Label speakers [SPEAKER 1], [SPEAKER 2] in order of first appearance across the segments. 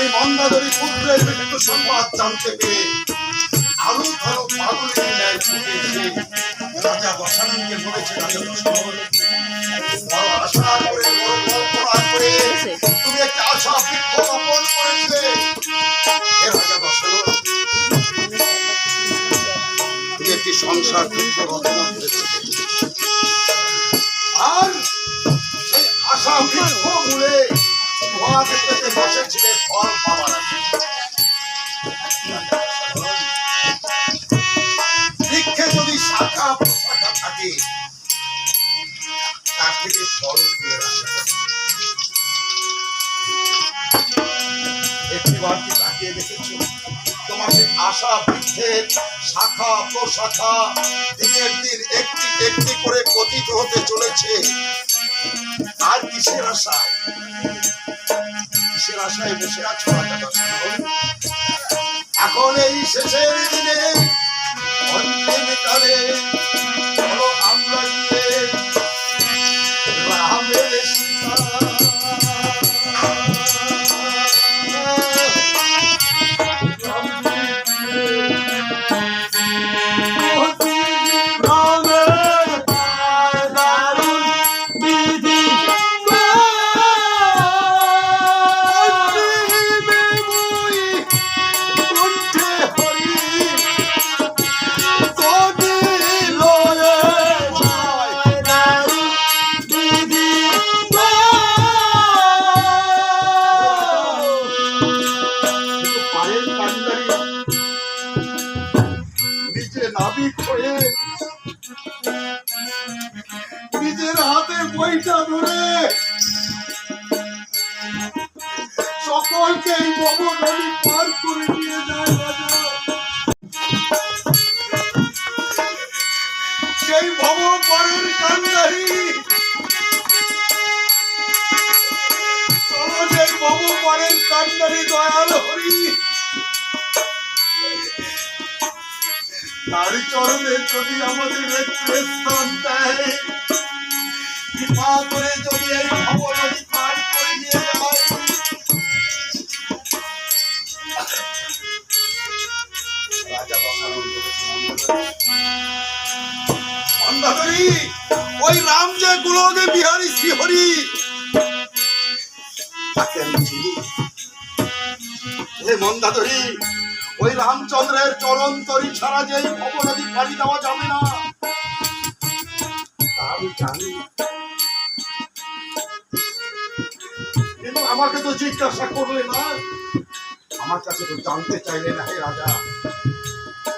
[SPEAKER 1] রানী মন্দাদরী পুত্রের মৃত্যু সংবাদ জানতে পেরে আরও ধরো পাগলের ন্যায় ছুটে এসে রাজা বসানকে বলেছে একটা সংসার আর সেই আশা বৃক্ষ মূলে ধোয়া পেতে বসেছিলে ফল ফল আশা করে। একটিবার আশা শাখা প্রশাখা দিনের দিন একটি একটি করে পতিত হতে চলেছে। আর কিসের আশায় আশায় বসে আছো এখন এই শেষের দিনে অন্তিমকালে চলো বইটা ধরে। সকলকে এই বব পার করে নিয়ে যায় সেই ভব পরের কান্ডারি চলো সেই ভব পরের কান্ডারি দয়াল তার চরণে যদি আমাদের স্থান দেয় কৃপা করে এই ভবনদী পার করে নিয়ে যায় রাজা বসানো মন্দাধরী ওই রাম যে গুলোকে বিহারী শ্রীহরি তাকে ওই রামচন্দ্রের চরণ তরি ছাড়া যে ভবনদী পাড়ি দেওয়া যাবে না আমি জানি আমাকে তো জিজ্ঞাসা করলে না। আমার কাছে তো জানতে চাইলে না হে রাজা।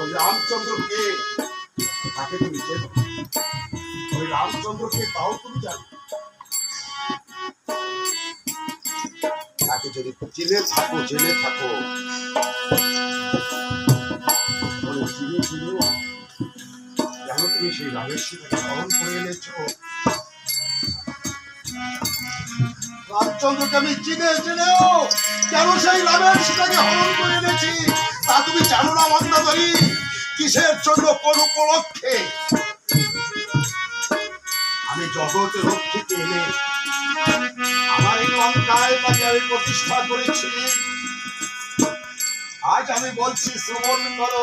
[SPEAKER 1] ওই রামচন্দ্র কে তাকে তুমি ওই রামচন্দ্রকে তাও তুমি জানো? তাকে যদি চিনে থাকো জেনে থাকো। কেন তুমি সেই রামের সীতাকে স্মরণ করে এনেছ? রামচন্দ্রকে আমি চিনে চিনেও কেন সেই রামের সীতাকে হরণ করে এনেছি? তা তুমি জানো না মন্দাদরী কিসের জন্য কোন উপলক্ষে? আমি জগতে রক্ষিতে এনে আমার এই লঙ্কায় তাকে আমি প্রতিষ্ঠা করেছি। আজ আমি বলছি, শ্রবণ করো।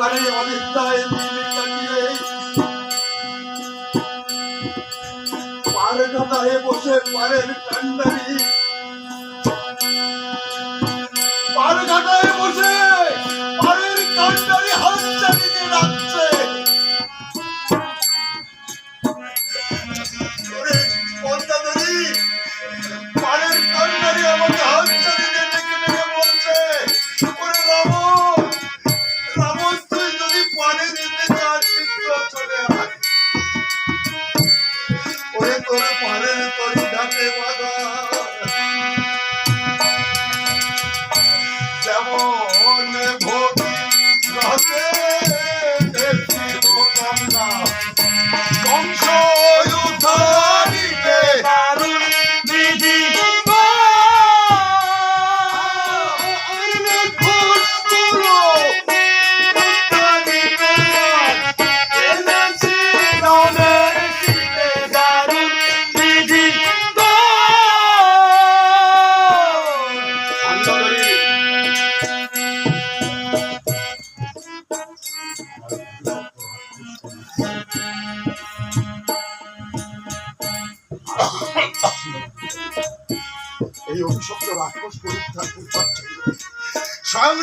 [SPEAKER 1] বাড়ি অবিদ্যায় বিলি কাটিয়ে পার কাটায় বসে পারের কান্ডারি। estamos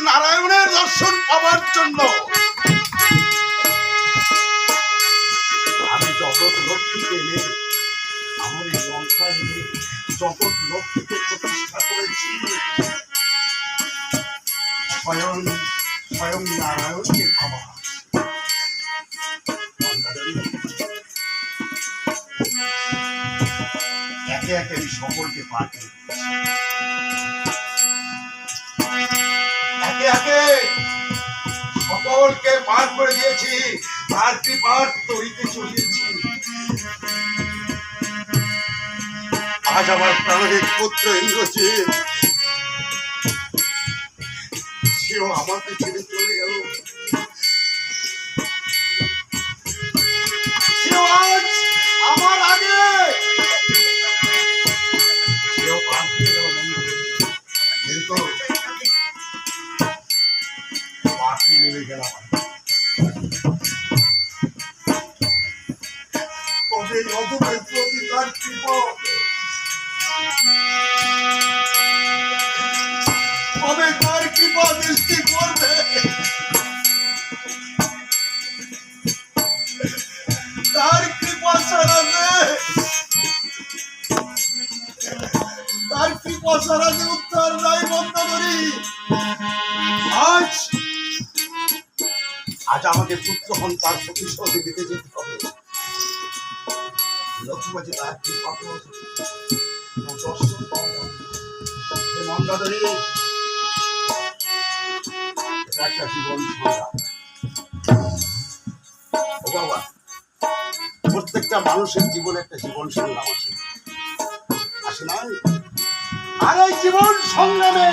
[SPEAKER 1] নারায়ণের দর্শন পাওয়ার জন্য। আমি জগৎ লক্ষ্মীকে এনে আমার এই লঙ্কা এনে জগৎ লক্ষ্মীকে প্রতিষ্ঠা করেছি। স্বয়ং স্বয়ং নারায়ণকে সকলকে পাঠ একে সকলকে পার করে দিয়েছি তার কৃপার তরিতে চলিয়েছি। আজ আমার প্রাণের পুত্র ইন্দ্রজিৎ, সেও আমাকে ছেড়ে চলে গেল। আমাকে পুত্র হন তার প্রতিশোধে দিতে যেতে হবে। প্রত্যেকটা মানুষের জীবনে একটা জীবন সংগ্রাম আছে। আসে না? আর এই জীবন সংগ্রামে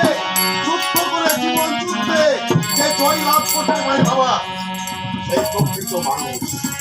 [SPEAKER 1] যুদ্ধ করে জীবন যুদ্ধে যে জয় লাভ করতে পারে বাবা সেই প্রকৃত মানুষ